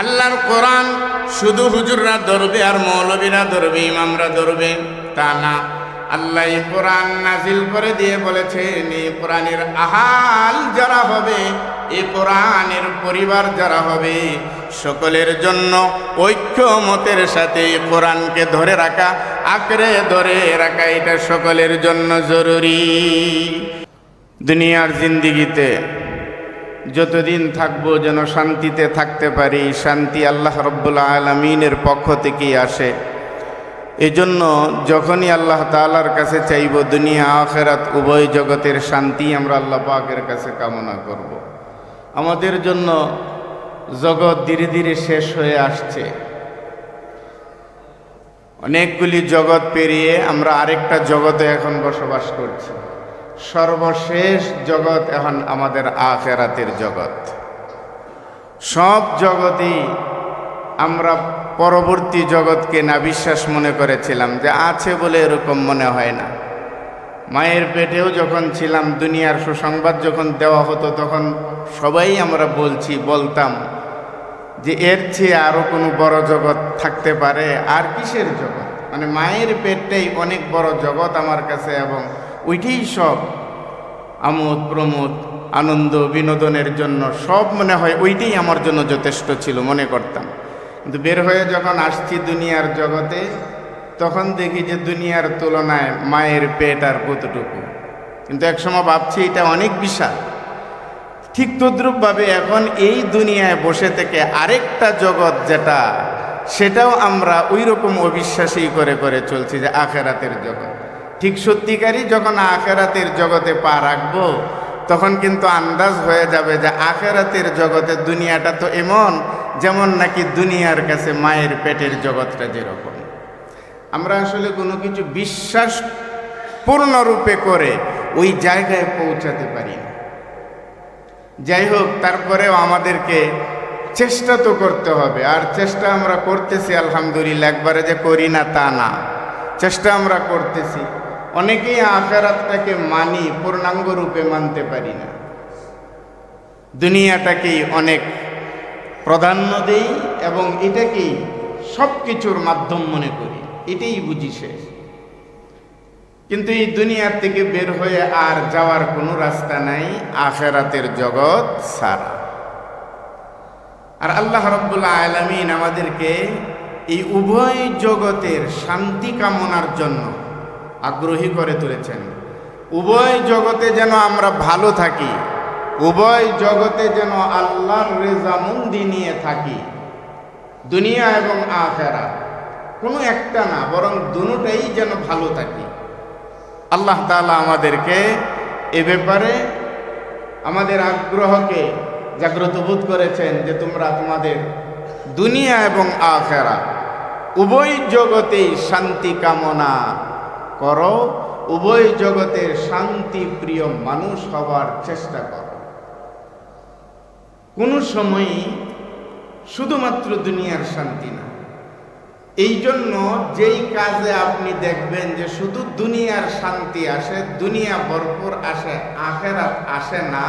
আল্লাহর কোরআন শুধু হুজুররা ধরবে আর মৌলবীরা ধরবে, ইমামরা ধরবে, তা না। আল্লাহ কোরআন নাজিল করে দিয়ে বলেছেন এই কোরআনের আহাল যারা হবে এই কোরআনের পরিবার যারা হবে, সকলের জন্য ঐক্য মতের সাথে এই কোরআনকে ধরে রাখা, আঁকড়ে ধরে রাখা, এটা সকলের জন্য জরুরি। দুনিয়ার জিন্দিগিতে যতদিন থাকব যেন শান্তিতে থাকতে পারি, শান্তি আল্লাহ রব্বুল আলমিনের পক্ষ থেকেই আসে। এজন্য যখনই আল্লাহ তালার কাছে চাইব, দুনিয়া, আখেরাত, উভয় জগতের শান্তি আমরা আল্লাহ পাকের কাছে কামনা করব। আমাদের জন্য জগৎ ধীরে ধীরে শেষ হয়ে আসছে। অনেকগুলি জগৎ পেরিয়ে আমরা আরেকটা জগতে এখন বসবাস করছি। সর্বশেষ জগৎ এখন আমাদের আখেরাতের জগৎ। সব জগতেই আমরা পরবর্তী জগৎকে না বিশ্বাস মনে করেছিলাম যে আছে বলে এরকম মনে হয় না। মায়ের পেটেও যখন ছিলাম, দুনিয়ার সুসংবাদ যখন দেওয়া হতো, তখন সবাই আমরা বলছি, বলতাম যে এর চেয়ে আরও কোনো বড় জগৎ থাকতে পারে। আর কিসের জগৎ? মানে মায়ের পেটটাই অনেক বড় জগৎ আমার কাছে এবং ওইটাই সব। আমোদ, প্রমোদ, আনন্দ, বিনোদনের জন্য সব মনে হয় ওইটাই আমার জন্য যথেষ্ট ছিল, মনে করতাম। কিন্তু বের হয়ে যখন আসছি দুনিয়ার জগতে, তখন দেখি যে দুনিয়ার তুলনায় মায়ের পেট আর কতটুকু। কিন্তু একসময় ভাবছি এটা অনেক বিশাল। ঠিক তদ্রূপভাবে এখন এই দুনিয়ায় বসে থেকে আরেকটা জগৎ যেটা, সেটাও আমরা ওই রকম অবিশ্বাসী করে করে চলছি যে আখেরাতের জগৎ। ঠিক সত্যিকারই যখন আখেরাতের জগতে পা রাখব, তখন কিন্তু আন্দাজ হয়ে যাবে যে আখেরাতের জগতে দুনিয়াটা তো এমন, যেমন নাকি দুনিয়ার কাছে মায়ের পেটের জগৎটা যেরকম। আমরা আসলে কোনো কিছু বিশ্বাস পূর্ণরূপে করে ওই জায়গায় পৌঁছাতে পারি না। যাই হোক, তারপরেও আমাদেরকে চেষ্টা তো করতে হবে, আর চেষ্টা আমরা করতেছি আলহামদুলিল্লাহ, একবারে যে করি না তা না। চেষ্টা আমরা করতেছি। অনেকেই আখেরাতটাকে মানি পূর্ণাঙ্গ রূপে মানতে পারি না। দুনিয়াটাকেই অনেক প্রাধান্য দেই এবং এটাকেই সব কিছুর মাধ্যম মনে করি। এটাই বুঝি শেষ। কিন্তু এই দুনিয়ার থেকে বের হয়ে আর যাওয়ার কোনো রাস্তা নাই, আখেরাতের জগৎ সারা। আর আল্লাহ রব্বুল্লাহ আলমিন আমাদেরকে এই উভয় জগতের শান্তি কামনার জন্য আগ্রহী করে তুলেছেন। উভয় জগতে যেন আমরা ভালো থাকি, উভয় জগতে যেন আল্লাহর রেজামন্দি নিয়ে থাকি, দুনিয়া এবং আখেরা কোনো একটা না, বরং দুটাই যেন ভালো থাকি। আল্লাহ তালা আমাদেরকে এ ব্যাপারে আমাদের আগ্রহকে জাগ্রত বোধ করেছেন যে তোমরা তোমাদের দুনিয়া এবং আখেরা উভয় জগতেই শান্তি কামনা করো, উভয় জগতের শান্তি প্রিয় মানুষ হওয়ার চেষ্টা করো। কোনো সময়ই শুধুমাত্র দুনিয়ার শান্তি না। এই জন্য যেই কাজে আপনি দেখবেন যে শুধু দুনিয়ার শান্তি আসে, দুনিয়া ভরপুর আসে, আখেরাত আসে না,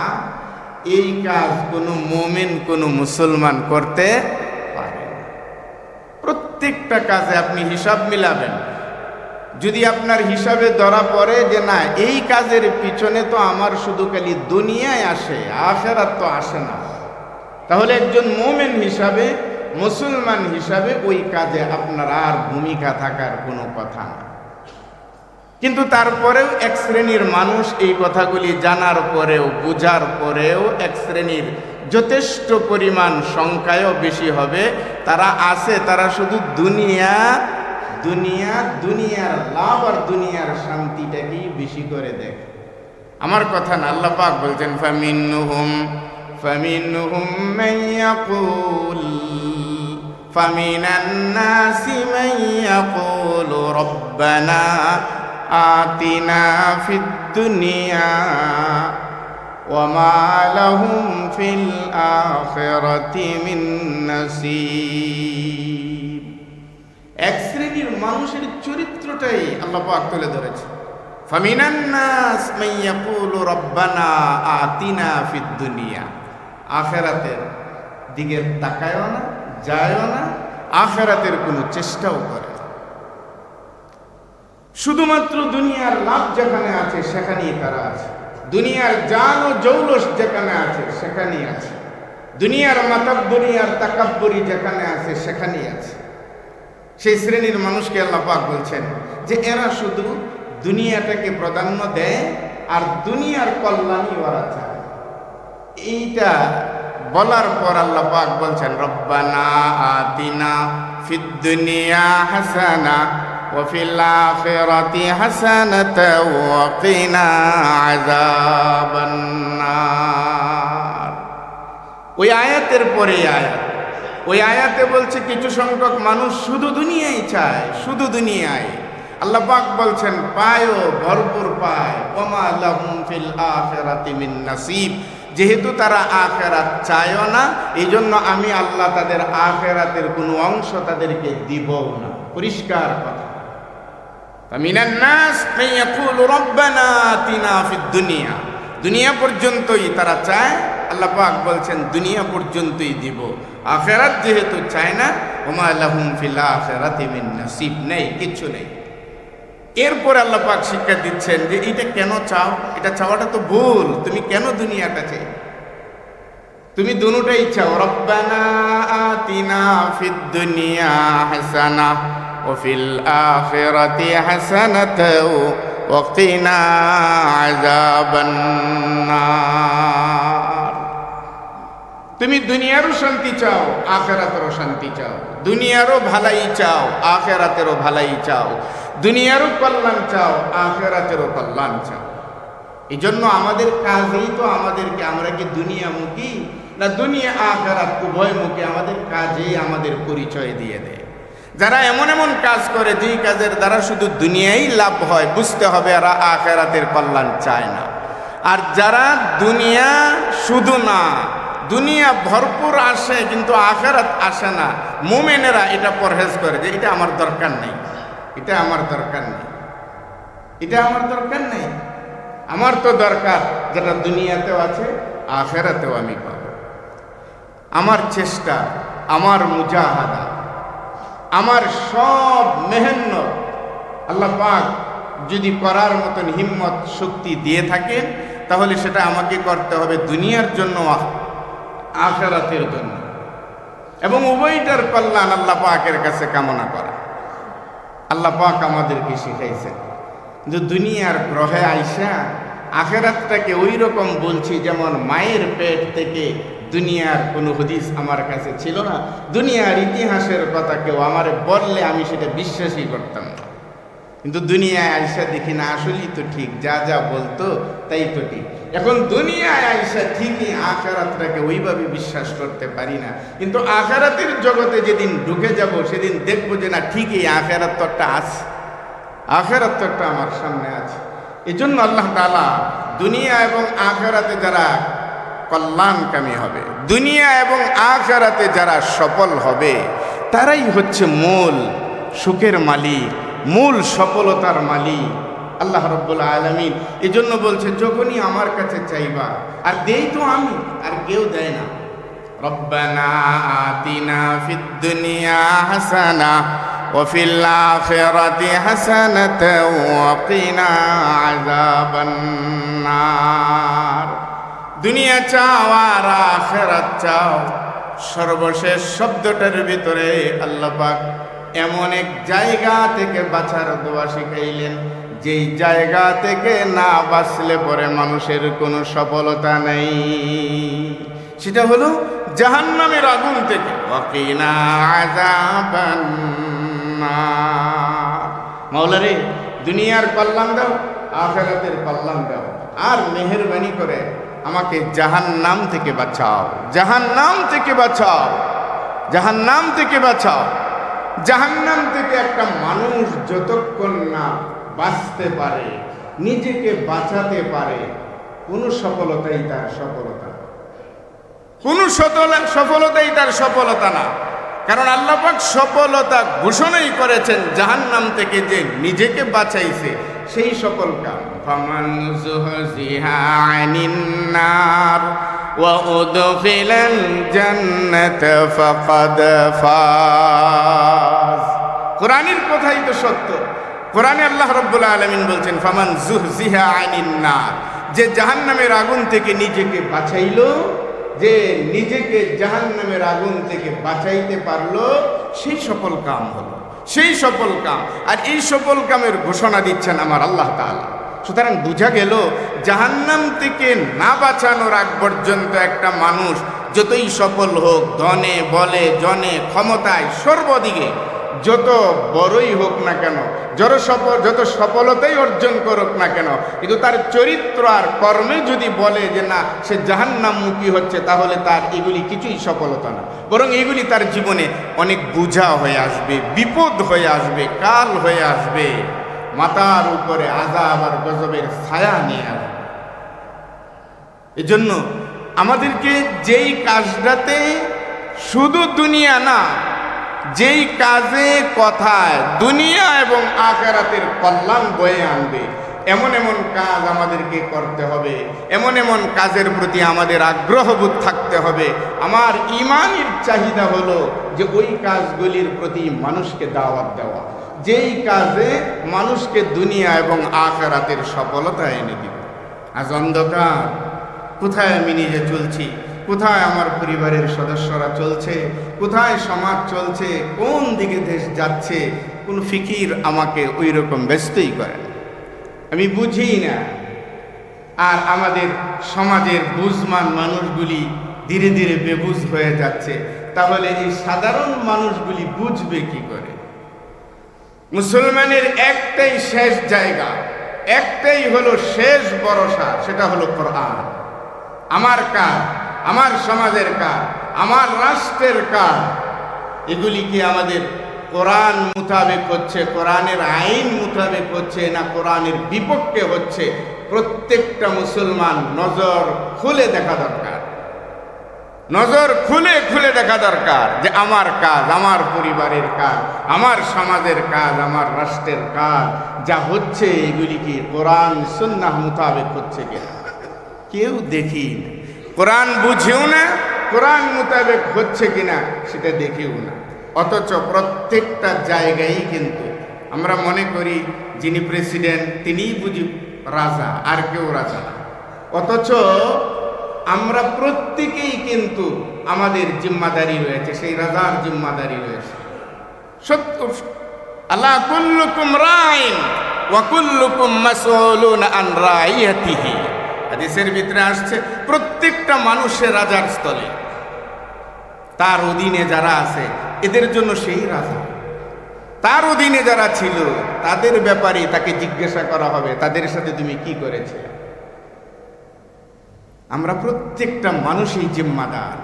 এই কাজ কোনো মোমেন, কোনো মুসলমান করতে পারে প্রত্যেকটা কাজে আপনি হিসাব মিলাবেন। যদি আপনার হিসাবে ধরা পড়ে যে না, এই কাজের পিছনে তো আমার শুধু খালি দুনিয়ায় আসে, আখেরাত তো আসে না। তাহলে একজন মোমেন হিসাবে, মুসলমান হিসাবে ওই কাজে আপনার আর ভূমিকা থাকার কোনো কথা না। কিন্তু তারপরেও এক শ্রেণির মানুষ এই কথাগুলি জানার পরেও, বোঝার পরেও এক শ্রেণির যথেষ্ট পরিমাণ সংখ্যায়ও বেশি হবে। তারা আছে, তারা শুধু দুনিয়া দুনিয়া দুনিয়ার লাভ আর দুনিয়ার শান্তিটাকেই বেশি করে দেখ আমার কথা না আল্লাহ পাক বলছেন ফামিন্নুহুম ফামিনহুম মান ইয়াকুল فمن الناس من يقول ربنا آتنا في الدنيا وما لهم في الآخرة من نصيب এক শ্রেণির মানুষের চরিত্রটাই আল্লাহ পাক তুলে ধরেছে। ফামিনান নাস মাইয়াকুলু রব্বানা আতিনা ফিদ দুনিয়া। আখেরাতের দিকে তাকায়ও না, যায়ও না, আখেরাতের কোনো চেষ্টাও করে শুধুমাত্র দুনিয়ার লাভ যেখানে আছে, সেখানেই তারা আছে। দুনিয়ার জান ও জৌলস যেখানে আছে, সেখানেই আছে। দুনিয়ার মাতাব্বরি আর তাকাব্বরি যেখানে আছে, সেখানেই আছে। সেই শ্রেণীর মানুষকে আল্লাহ পাক বলছেন যে এরা শুধু দুনিয়াটাকে প্রাধান্য দেয় আর দুনিয়ার কল্যাণই ওরা চায় এইটা বলার পর আল্লাহ পাক বলছেন রব্বানা আতিনা ফিদ দুনিয়া হাসানা وفي الآخرة حسنة وقنا عذاب النار ওই আয়াতের পরে আয়াত ওই আয়াতে বলছে কিছু সংখ্যক মানুষ শুধু দুনিয়াই চায়, শুধু দুনিয়ায়। আল্লাহ পাক বলছেন, পায়ও, ভরপুর পায়। ওমা লাহুম ফিল আখিরাতি মিন নাসিব। যেহেতু তারা আখেরাত চায়ও না এই জন্য আমি আল্লাহ তাদের আখেরাতের কোনো অংশ তাদেরকে দিব না। পরিষ্কার কথা। দুনিয়া। দুনিয়া পর্যন্তই তারা চায় আল্লাহ পাক বলছেন, দুনিয়া পর্যন্তই দিব। আখেরাত যেহেতু চায় না, ওমা আল্লাহম ফিল্লা আখেরাত ইমিন নাসিব, নেই, কিচ্ছু নেই। এরপর আল্লাহ পাক শিক্ষা দিচ্ছেন যে, এটা কেন চাও? এটা চাওয়াটা তো ভুল। তুমি কেন দুনিয়াটা চাই? তুমি দুটাই চাও। রব্বানা আতিনা ফিদ দুনিয়া হাসানা, ও ফিল আখিরাতি হাসানাতাও ওয়াকিনা তুমি দুনিয়ারও শান্তি চাও, আখেরাতেরও শান্তি চাও। দুনিয়ারও ভালাই চাও, আখেরাতেরও ভালাই চাও। দুনিয়ারও কল্যাণ চাও, আখেরাতেরও কল্যাণ চাও। এই জন্য আমাদের কাজেই তো আমাদেরকে, আমরা কি দুনিয়ামুখী না দুনিয়া আখেরাত উভয়মুখী? আমাদের কাজেই আমাদের পরিচয় দিয়ে দেয়। যারা এমন এমন কাজ করে, যেই কাজের দ্বারা শুধু দুনিয়াই লাভ হয়, বুঝতে হবে এরা আখেরাতের কল্যাণ চায় না। আর যারা দুনিয়া শুধু না দুনিয়া ভরপুর আসে, কিন্তু আখেরাত আসে না। মোমেনেরা এটা পরহেজ করে যে, এটা আমার দরকার নেই, এটা আমার দরকার নেই, এটা আমার দরকার নেই, আমার তো দরকার, যেটা দুনিয়াতেও আছে, আখেরাতেও আমি পাব। আমার চেষ্টা, আমার মুজাহাদা, আমার সব মেহনত আল্লাহ পাক যদি করার মতন হিম্মত, শক্তি দিয়ে থাকেন, তাহলে সেটা আমাকে করতে হবে দুনিয়ার জন্য আখেরাতের জন্য। এবং উভয়টার কল্যাণ আল্লাহ পাকের কাছে কামনা করা। আল্লাহ পাক আমাদেরকে শিখাইছেন যে দুনিয়ার গ্রহে আইসা আখেরাতটাকে ওই রকম বলছি যেমন মায়ের পেট থেকে দুনিয়ার কোনো হদিস আমার কাছে ছিল না। দুনিয়ার ইতিহাসের কথা কেউ আমার বললে আমি সেটা বিশ্বাসই করতাম না। কিন্তু দুনিয়ায় আইসা দেখি না, আসলেই তো ঠিক, যা যা বলতো তাই তো ঠিক। এখন দুনিয়ায় আইসা ঠিকই আখারাতটাকে ওইভাবে বিশ্বাস করতে পারি না। কিন্তু আখারাতের জগতে যেদিন ঢুকে যাব, সেদিন দেখব যে না, ঠিকই আখারাত তো একটা আছে। আখেরাত একটা আমার সামনে আছে। এই জন্য আল্লাহ তালা দুনিয়া এবং আখেরাতে যারা কল্যাণকামী হবে, দুনিয়া এবং আখেরাতে যারা সফল হবে, তারাই হচ্ছে মূল সুখের মালিক। মূল সফলতার মালিক আল্লাহ রব্বুল আলমিন এই জন্য বলছে যখনই আমার কাছে চাইবা আর দেই তো আমি আর কেউ দেয় না রব্বানা আতিনা ফিদ দুনিয়া হাসানা وفي الآخرة حسنة وقنا عذاب النار দুনিয়া চাও আর আখেরাত চাও সর্বশেষ শব্দটার ভিতরে আল্লাহ পাক এমন এক জায়গা থেকে বাছার দোয়া শিখাইলেন। যেই জায়গা থেকে না বাঁচলে পরে মানুষের কোনো সফলতা নেই। সেটা হলো জাহান্নামের আগুন থেকে। মাওলারে, দুনিয়ার কল্যাণ দাও, আখেরাতের কল্যাণ দাও। আর মেহরবানি করে আমাকে জাহান নাম থেকে বাঁচাও। জাহান নাম থেকে বাঁচাও। জাহান নাম থেকে বাঁচাও। জাহান নাম থেকে একটা মানুষ যতক্ষণ না বাঁচতে পারে, নিজেকে বাঁচাতে পারে, কোনো সফলতাই তার সফলতা কোনো সফলতাই তার সফলতা না। কারণ আল্লাপাক সফলতা ঘোষণাই করেছেন জাহান্নাম থেকে যে নিজেকে বাঁচাইছে সেই সকল কাম ফামান জুহজিহা আনিন নার وأدخل الجنة فقد فاز কোরআনের কথাই তো সত্য কোরআনে আল্লাহ রব্বুল আলমিন বলছেন ফামান জুহজিহা আইনিন না যে জাহান্নামের আগুন থেকে নিজেকে বাঁচাইলো যে নিজেকে জাহান্নামের আগুন থেকে বাঁচাইতে পারল, সেই সফল কাম হলো। সেই সফল কাম। আর এই সফল কামের ঘোষণা দিচ্ছেন আমার আল্লাহ তাআলা। সুতরাং বোঝা গেল, জাহান্নাম থেকে না বাঁচানোর আগ পর্যন্ত একটা মানুষ যতই সফল হোক, ধনে, বলে, জনে, ক্ষমতায়, সর্বদিকে যত বড়ই হোক না কেন, যত সফল যত সফলতাই অর্জন করুক না কেন, কিন্তু তার চরিত্র আর কর্মে যদি বলে যে না, সে জাহান্নামমুখী হচ্ছে, তাহলে তার এগুলি কিছুই সফলতা না। বরং এগুলি তার জীবনে অনেক বোঝা হয়ে আসবে, বিপদ হয়ে আসবে, কাল হয়ে আসবে। মাথার উপরে আজাব আর গজবের ছায়া নিয়ে আসবে। এজন্য আমাদেরকে যেই কাজটাতে শুধু দুনিয়া না যেই কাজে, কথায়, দুনিয়া এবং আখেরাতের কল্যাণ বয়ে আনবে। এমন এমন কাজ আমাদেরকে করতে হবে। এমন এমন কাজের প্রতি আমাদের আগ্রহবোধ থাকতে হবে। আমার ইমানের চাহিদা হলো যে ওই কাজগুলির প্রতি মানুষকে দাওয়াত দেওয়া। যেই কাজে মানুষকে দুনিয়া এবং আখেরাতের সফলতা এনে দিবে। আজ অন্ধকার, কোথায় আমি নিজে চলছি? কোথায় আমার পরিবারের সদস্যরা চলছে? কোথায় সমাজ চলছে? কোন দিকে দেশ যাচ্ছে? কোন ফিকির আমাকে ওই রকম ব্যস্তই করে আমি বুঝি না। আর আমাদের সমাজের বুঝমান মানুষগুলি ধীরে ধীরে বেবুঝ হয়ে যাচ্ছে। তাহলে এই সাধারণ মানুষগুলি বুঝবে কি করে? মুসলমানের একটাই শেষ জায়গা, একটাই হলো শেষ ভরসা, সেটা হলো কোরআন। আমার কাজ আমার সমাজের কাজ আমার রাষ্ট্রের কাজ এগুলি কি আমাদের কোরআন মোতাবেক হচ্ছে, কোরআনের আইন মোতাবেক হচ্ছে, না কোরআনের বিপক্ষে হচ্ছে? প্রত্যেকটা মুসলমান নজর খুলে দেখা দরকার। নজর খুলে খুলে দেখা দরকার যে আমার কাজ, আমার পরিবারের কাজ, আমার সমাজের কাজ, আমার রাষ্ট্রের কাজ, যা হচ্ছে, এগুলি কি কোরআন, সুন্নাহ মোতাবেক হচ্ছে কিনা? কেউ দেখি না। কোরআন বুঝেও না, কোরআন মোতাবেক হচ্ছে কিনা সেটা দেখেও না। অথচ প্রত্যেকটা জায়গায় কিন্তু আমরা মনে করি যিনি প্রেসিডেন্ট তিনিই বুঝি রাজা, আর কেউ রাজা না। অথচ আমরা প্রত্যেকেই কিন্তু আমাদের জিম্মাদারি রয়েছে, সেই রাজার জিম্মাদারি রয়েছে। সত্য আল্লাহ কুল্লুকুম রাইন ওয়া কুল্লুকুম মাসউলুন আন রাইয়াতিহি। হাদিসের ভিতরে আসছে, প্রত্যেকটা মানুষের রাজার স্থলে। তার অধীনে যারা আছে, এদের জন্য সেই রাজা। তার অধীনে যারা ছিল, তাদের ব্যাপারে তাকে জিজ্ঞাসা করা হবে, তাদের সাথে তুমি কি করেছিলে? আমরা প্রত্যেকটা মানুষই জিম্মাদার।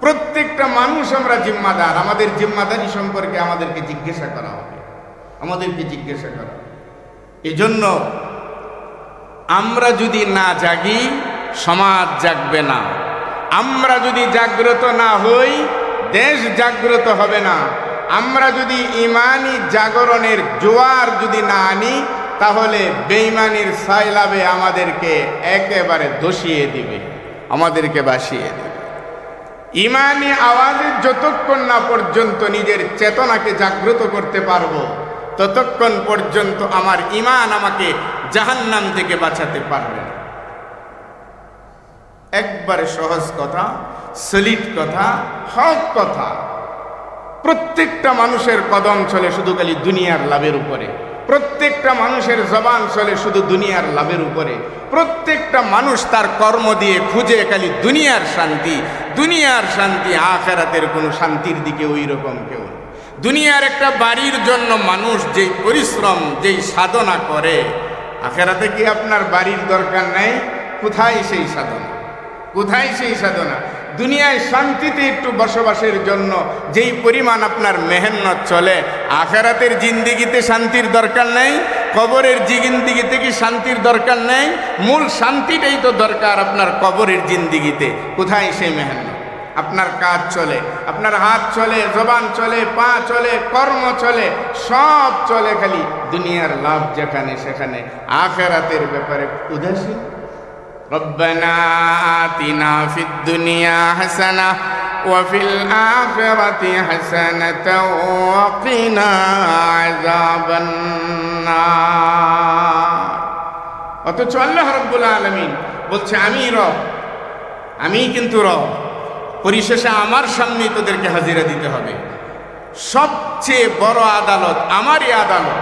প্রত্যেকটা মানুষ আমরা জিম্মাদার। আমাদের জিম্মাদারি সম্পর্কে আমাদেরকে জিজ্ঞাসা করা হবে। আমাদেরকে জিজ্ঞাসা করা এজন্য আমরা যদি না জাগি, সমাজ জাগবে না। আমরা যদি জাগ্রত না হই, দেশ জাগ্রত হবে না। আমরা যদি ইমানি জাগরণের জোয়ার যদি না আনি, তাহলে বেইমানির সাইলাবে আমাদেরকে একেবারে দোষিয়ে দিবে, আমাদেরকে বাসিয়ে দিবে। ইমানি আওয়াজে যতক্ষণ না পর্যন্ত নিজের চেতনাকে জাগ্রত করতে পারব ততক্ষণ পর্যন্ত আমার ইমান আমাকে জাহান্নাম থেকে বাঁচাতে পারবে না। একবারে সহজ কথা, সলিড কথা, হক কথা। প্রত্যেকটা মানুষের কদম চলে শুধু খালি দুনিয়ার লাভের উপরে। প্রত্যেকটা মানুষের জবান চলে শুধু দুনিয়ার লাভের উপরে। প্রত্যেকটা মানুষ তার কর্ম দিয়ে খুঁজে খালি দুনিয়ার শান্তি। দুনিয়ার শান্তি, আখেরাতের কোনো শান্তির দিকে ওই রকম কেউ। দুনিয়ার একটা বাড়ির জন্য মানুষ যেই পরিশ্রম, যেই সাধনা করে, আখেরাতে কি আপনার বাড়ির দরকার নাই? কোথায় সেই সাধনা? কোথায় সেই সাধনা? দুনিয়ায় শান্তিতে একটু বসবাসের জন্য যেই পরিমাণ আপনার মেহনত চলে, আখেরাতের জিন্দিগিতে শান্তির দরকার নেই? কবরের জিন্দিগিতে কি শান্তির দরকার নেই? মূল শান্তিটাই তো দরকার আপনার কবরের জিন্দিগিতে। কোথায় সেই মেহনত? আপনার কাজ চলে আপনার হাত চলে জবান চলে পা চলে কর্ম চলে সব চলে খালি দুনিয়ার লাভ যেখানে সেখানে আখেরাতের ব্যাপারে উদাসীন ربنا آتنا في الدنيا حسنة وفي الآخرة حسنة وقنا عذاب النار অথচ আল্লাহ রব্বুল আলমিন বলছে আমি রব আমি কিন্তু রব পরিশেষে আমার সামনে তোদেরকে হাজিরা দিতে হবে। সবচেয়ে বড় আদালত আমারই আদালত,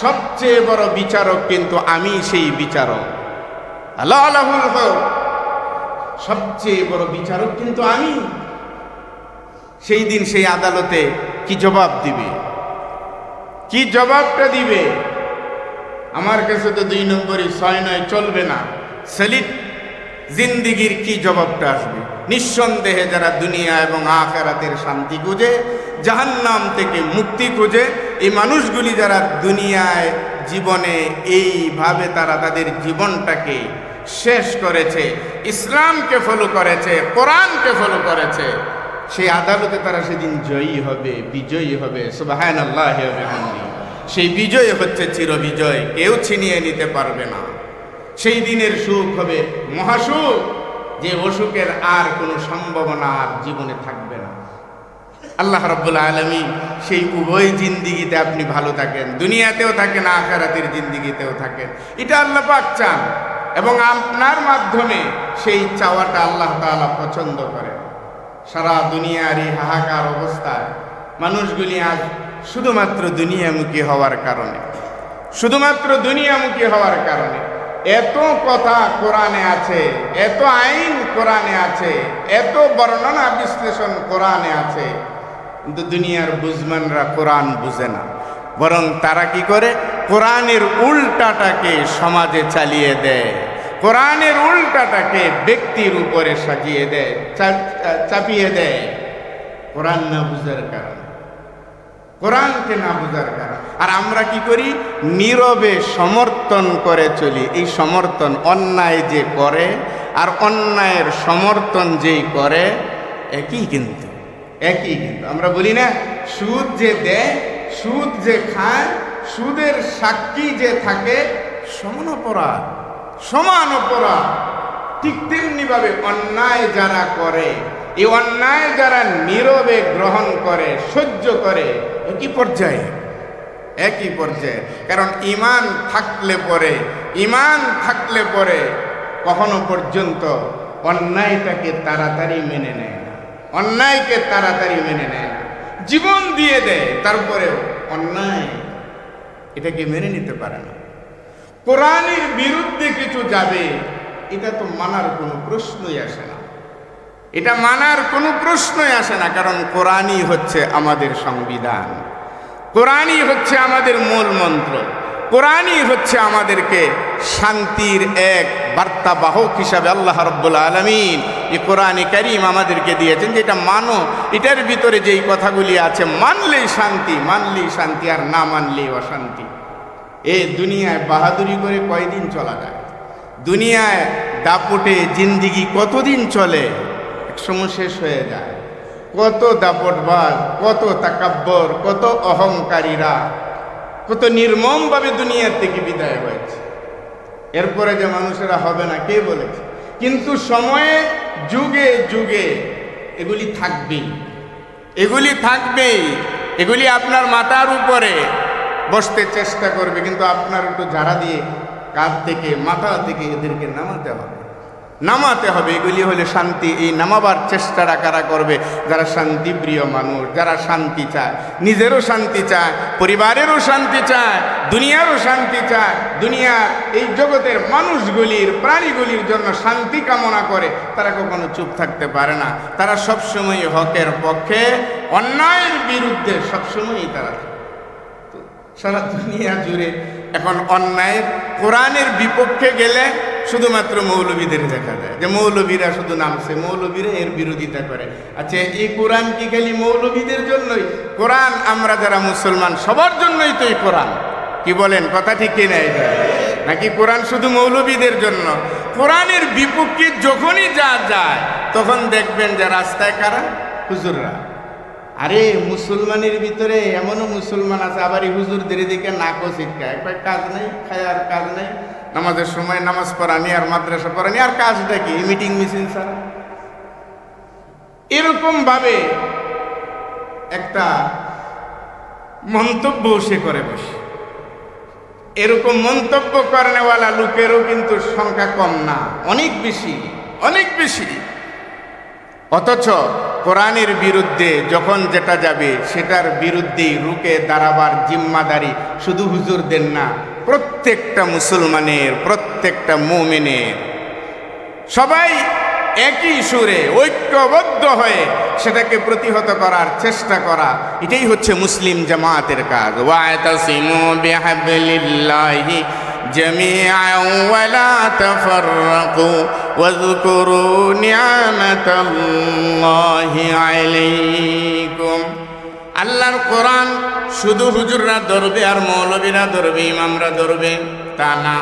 সবচেয়ে বড় বিচারক কিন্তু আমি সেই বিচারক। আল্লাহ। সবচেয়ে বড় বিচারক কিন্তু আমি। সেই দিন সেই আদালতে কি জবাব দিবে? কি জবাবটা দিবে? আমার কাছে তো দুই নম্বরই, ছয় নয়, চলবে না। সেলিট জিন্দিগির কি জবাবটা আসবে? নিঃসন্দেহে যারা দুনিয়া এবং আখেরাতের শান্তি খুঁজে, জাহান্নাম থেকে মুক্তি খুঁজে, এই মানুষগুলি যারা দুনিয়ায় জীবনে এইভাবে তারা তাদের জীবনটাকে শেষ করেছে, ইসলামকে ফলো করেছে, কোরআনকে ফলো করেছে, সেই আদালতে তারা সেদিন জয়ী হবে, বিজয়ী হবে। সুবাহান আল্লাহ সেই বিজয় হচ্ছে চিরবিজয়, কেউ ছিনিয়ে নিতে পারবে না। সেই দিনের সুখ হবে মহাসুখ। যে অসুখের আর কোনো সম্ভাবনা আর জীবনে থাকবে না। আল্লাহ রব্বুল আলমী সেই উভয় জিন্দিগিতে আপনি ভালো থাকেন, দুনিয়াতেও থাকেন, আখারাতের জিন্দিগিতেও থাকেন। এটা আল্লাহ পাক চান এবং আপনার মাধ্যমে সেই চাওয়াটা আল্লাহ তাআলা পছন্দ করেন। সারা দুনিয়ার এই হাহাকার অবস্থায় মানুষগুলি আজ শুধুমাত্র দুনিয়ামুখী হওয়ার কারণে, শুধুমাত্র দুনিয়ামুখী হওয়ার কারণে এত কথা কোরআনে আছে, এত আইন কোরআনে আছে, এত বর্ণনা বিশ্লেষণ কোরআনে আছে, কিন্তু দুনিয়ার বুজমানরা কোরআন বুঝে না। বরং তারা কি করে? কোরআনের উল্টাটাকে সমাজে চালিয়ে দেয়। কোরআনের উল্টাটাকে ব্যক্তির উপরে সাজিয়ে দেয় চাপিয়ে দেয়। কোরআন না বুঝার কারণে। কোরআনকে না বোঝার কারণ। আর আমরা কি করি? নীরবে সমর্থন করে চলি। এই সমর্থন অন্যায় যে করে, আর অন্যায়ের সমর্থন যেই করে, একই কিন্তু একই কিন্তু। আমরা বলি না, সুদ যে দেয়, সুদ যে খায়, সুদের সাক্ষী যে থাকে, সমান অপরাধ সমান অপরাধ। ঠিক তেমনিভাবে অন্যায় যারা করে এই অন্যায় যারা নীরবে গ্রহণ করে, সহ্য করে, একই পর্যায়ে একই পর্যায়ে। কারণ ইমান থাকলে পরে ইমান থাকলে পরে কখনো পর্যন্ত অন্যায়টাকে তাড়াতাড়ি মেনে নেয় না। অন্যায়কে তাড়াতাড়ি মেনে নেয় না। জীবন দিয়ে দেয়, তারপরেও অন্যায় এটাকে মেনে নিতে পারে না। কোরআনের বিরুদ্ধে কিছু যাবে, এটা তো মানার কোনো প্রশ্নই আসে না। এটা মানার কোনো প্রশ্নই আসে না, কারণ কোরআনই হচ্ছে আমাদের সংবিধান। কোরআনই হচ্ছে আমাদের মূল মন্ত্র। কোরআনই হচ্ছে আমাদেরকে শান্তির এক বার্তাবাহক হিসাবে আল্লাহ রব্বুল আলমিন এই কোরআনই করিম আমাদেরকে দিয়েছেন, যে এটা মানো। এটার ভিতরে যেই কথাগুলি আছে, মানলেই শান্তি মানলেই শান্তি আর না মানলেই অশান্তি। এ দুনিয়ায় বাহাদুরি করে কয়দিন চলা যায়? দুনিয়ায় দাপটে জিন্দিগি কতদিন চলে? একসময় শেষ হয়ে যায়। কত দাপটবাজ, কত তাকাব্বর, কত অহংকারীরা, কত নির্মমভাবে দুনিয়ার থেকে বিদায় হয়েছে। এরপরে যে মানুষেরা হবে না, কে বলেছে? কিন্তু সময়ে যুগে যুগে এগুলি থাকবেই। এগুলি থাকবেই। এগুলি আপনার মাথার উপরে বসতে চেষ্টা করবে, কিন্তু আপনার একটু ঝাড়া দিয়ে কাঁধ থেকে, মাথা থেকে এদেরকে নামাতে হবে। নামাতে হবে, এগুলি হলে শান্তি। এই নামাবার চেষ্টাটা কারা করবে? যারা শান্তিপ্রিয় মানুষ, যারা শান্তি চায়, নিজেরও শান্তি চায়, পরিবারেরও শান্তি চায়, দুনিয়ারও শান্তি চায়, দুনিয়ার এই জগতের মানুষগুলির, প্রাণীগুলির জন্য শান্তি কামনা করে, তারা কখনো চুপ থাকতে পারে না। তারা সবসময় হকের পক্ষে, অন্যায়ের বিরুদ্ধে সবসময়ই তারা সারা দুনিয়া জুড়ে এখন অন্যায়ের, কোরআনের বিপক্ষে গেলে শুধুমাত্র মৌলবীদের দেখা যায়। যে মৌলবীরা শুধু নামছে, মৌলবীরা এর বিরোধিতা করে। আচ্ছা এই কোরআন কি খালি মৌলবীদের জন্যই? কোরআন আমরা যারা মুসলমান, সবার জন্যই তো এই কোরআন। কি বলেন, কথা ঠিক কিনা নাকি কোরআন শুধু মৌলবীদের জন্য? কোরআনের বিপক্ষে যখনই যা যায়, তখন দেখবেন যে রাস্তায় কারা? হুজুররা। আরে, মুসলমানের ভিতরে এমনও মুসলমান আছে, আবার এই হুজুরদের দিকে নাকও একবার কাজ নাই খায়ার কাজ নাই। নামাজের সময় নামাজ পড়ানি আর মাদ্রাসা পড়ানি আর কাজটা কি? মিটিং মিছিল ছাড়া। এরকম ভাবে একটা মন্তব্য সে করে বসে। এরকম মন্তব্য করেনেওয়ালা লোকেরও কিন্তু সংখ্যা কম না, অনেক বেশি অনেক বেশি। অথচ কোরআনের বিরুদ্ধে যখন যেটা যাবে, সেটার বিরুদ্ধেই রুকে দাঁড়াবার জিম্মাদারি শুধু হুজুরদের না প্রত্যেকটা মুসলমানের প্রত্যেকটা মুমিনের সবাই একই সুরে ঐক্যবদ্ধ হয়ে সেটাকে প্রতিহত করার চেষ্টা করা এটাই হচ্ছে মুসলিম জামাতের কাজ ওয়াতাসিমু বিহাবলিল্লাহি جميعا ولا تفرقوا واذكروا نعمة الله عليكم আল্লাহর কোরআন শুধু হুজুররা ধরবে আর মৌলবীরা ধরবে, ইমামরা ধরবে, তা না।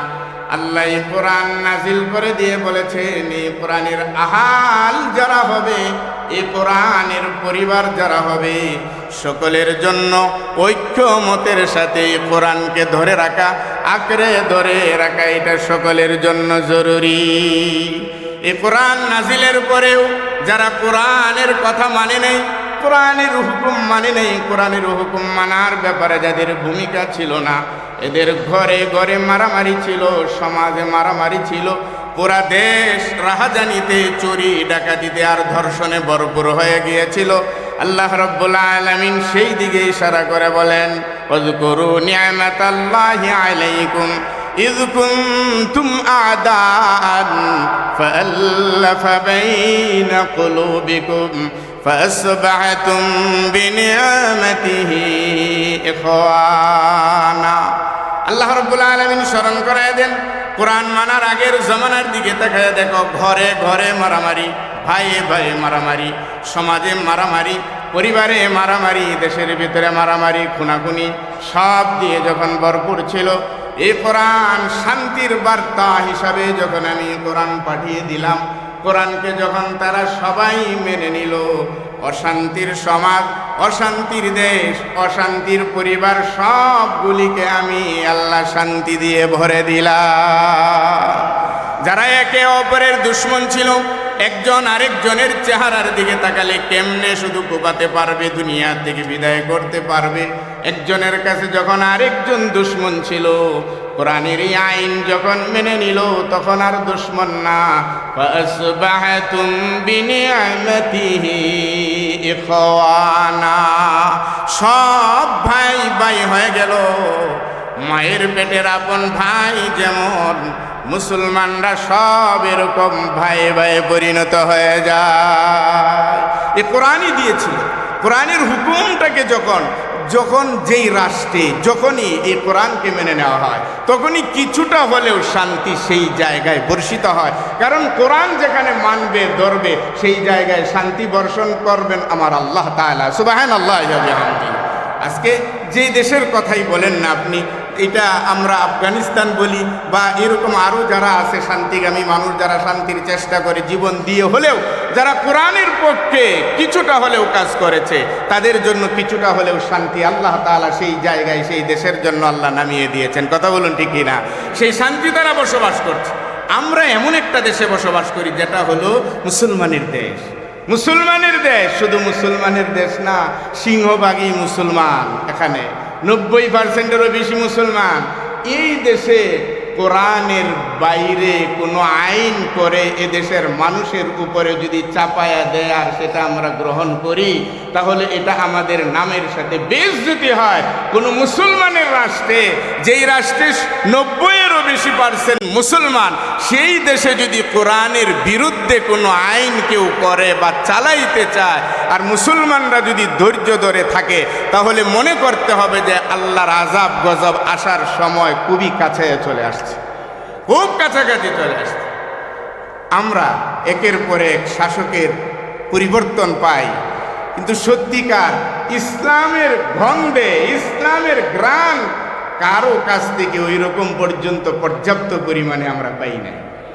আল্লাহ কোরআন নাজিল করে দিয়ে বলেছেন এই কোরআনের আহাল যারা হবে এই কোরআনের পরিবার যারা হবে, সকলের জন্য ঐক্য মতের সাথে এই কোরআনকে ধরে রাখা, আঁকড়ে ধরে রাখা, এটা সকলের জন্য জরুরি। এ কোরআন নাজিলের পরেও যারা কোরআনের কথা মানে নেই কোরআনের হুকুম মানে নেই কোরআনের হুকুম মানার ব্যাপারে যাদের ভূমিকা ছিল না এদের ঘরে ঘরে মারামারি ছিল সমাজে মারামারি ছিল পুরা দেশ রাহাজানিতে চুরি ডাকাতিতে আর ধর্ষণে ভরপুর হয়ে গিয়েছিল আল্লাহ রব্বুল আলামিন সেই দিকে ইশারা করে বলেন ওযকুরু নি'মাতাল্লাহি আলাইকুম إذ كنتم أعداء فألف بين قلوبكم فأصبحتم بنعمته إخوانا আল্লাহ রব্বুল আলমিন স্মরণ করায় দেন কোরআন মানার আগের জমানার দিকে তাকায় দেখো ঘরে ঘরে মারামারি ভাইয়ে ভাইয়ে মারামারি সমাজে মারামারি পরিবারে মারামারি দেশের ভিতরে মারামারি খুনাখুনি সব দিয়ে যখন ভরপুর ছিল এই কোরআন শান্তির বার্তা হিসাবে যখন আমি কোরআন পাঠিয়ে দিলাম কোরআনকে যখন তারা সবাই মেনে নিল, অশান্তির সমাজ, অশান্তির দেশ, অশান্তির পরিবার, সবগুলিকে আমি আল্লাহ শান্তি দিয়ে ভরে দিলাম। যারা একে অপরের দুশ্মন ছিল, একজন আরেকজনের চেহারার দিকে তাকালে কেমনে শুধু কোপাতে পারবে দুনিয়া থেকে বিদায় করতে পারবে? একজনের কাছে যখন আরেকজন দুশ্মন ছিল কোরআনের আইন যখন মেনে নিল, তখন আর দুশ্মন না। সব ভাই ভাই হয়ে গেল। মায়ের পেটের আপন ভাই যেমন, মুসলমানরা সব এরকম ভাই ভাই পরিণত হয়ে যায়। এ কোরআনই দিয়েছিল। কোরআনের হুকুমটাকে যখন যখন যেই রাষ্ট্রে যখনই এই কোরআনকে মেনে নেওয়া হয়, তখনই কিছুটা হলেও শান্তি সেই জায়গায় বর্ষিত হয়। কারণ কোরআন যেখানে মানবে, ধরবে, সেই জায়গায় শান্তি বর্ষণ করবেন আমার আল্লাহ তালা সুবাহান আল্লাহ আজকে যে দেশের কথাই বলেন না আপনি এটা আমরা আফগানিস্তান বলি বা এরকম আরও যারা আছে শান্তিগামী মানুষ যারা শান্তির চেষ্টা করে জীবন দিয়ে হলেও যারা কোরআনের পক্ষে কিছুটা হলেও কাজ করেছে, তাদের জন্য কিছুটা হলেও শান্তি আল্লাহ তাআলা সেই জায়গায়, সেই দেশের জন্য আল্লাহ নামিয়ে দিয়েছেন। কথা বলুন ঠিকই না সেই শান্তি তারা বসবাস করছে। আমরা এমন একটা দেশে বসবাস করি যেটা হলো মুসলমানের দেশ। মুসলমানের দেশ শুধু মুসলমানের দেশ না সিংহবাগী মুসলমান এখানে। নব্বই পার্সেন্টেরও বেশি মুসলমান। এই দেশে কোরআনের বাইরে কোনো আইন করে এদেশের মানুষের উপরে যদি চাপায়া দেয় আর সেটা আমরা গ্রহণ করি, তাহলে এটা আমাদের নামের সাথে বেশ যদি হয়, কোনো মুসলমানের রাষ্ট্রে, যেই রাষ্ট্রে নব্বইয়েরও বেশি পার্সেন্ট মুসলমান, সেই দেশে যদি কোরআনের বিরুদ্ধে কোনো আইন কেউ করে বা চালাইতে চায়, আর মুসলমানরা যদি ধৈর্য ধরে থাকে, তাহলে মনে করতে হবে যে আল্লাহর আজাব গজব আসার সময় খুবই কাছে চলে আসছে খুব কাছাকাছি চলে আসছে। আমরা একের পর এক শাসকের পরিবর্তন পাই। কিন্তু সত্যিকার ইসলামের গন্ধে ইসলামের গ্রাম কারও কাছ থেকে ওই রকম পর্যন্ত পর্যাপ্ত পরিমাণে আমরা পাই নাই।